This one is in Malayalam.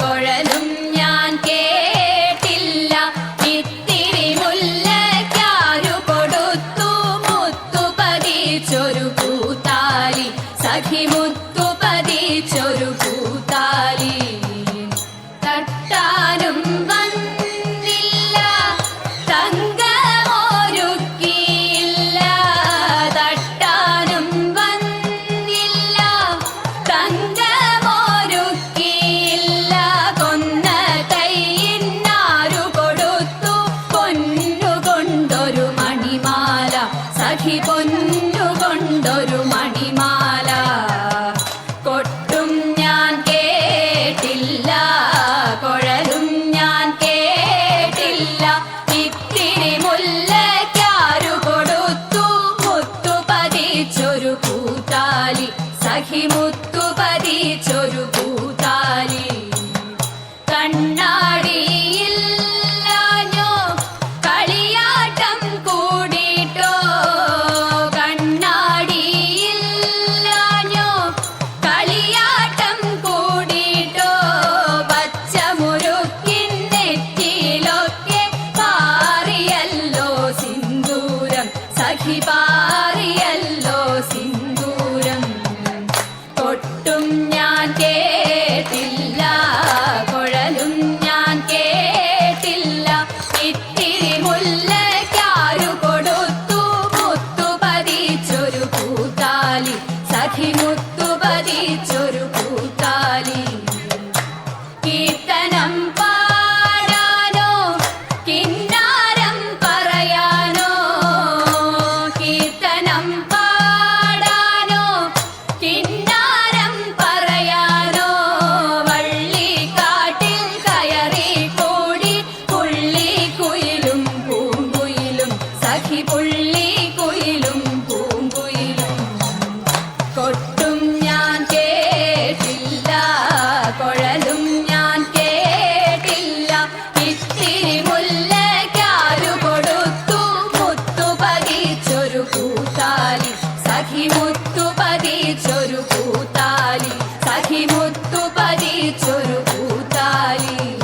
കുഴലും ഞാൻ കേ ചൊരു കൂത്താലി സഖി മുത്തുപതി ചൊരു കൂ Happy New Year. तुपारी चोर उतारी?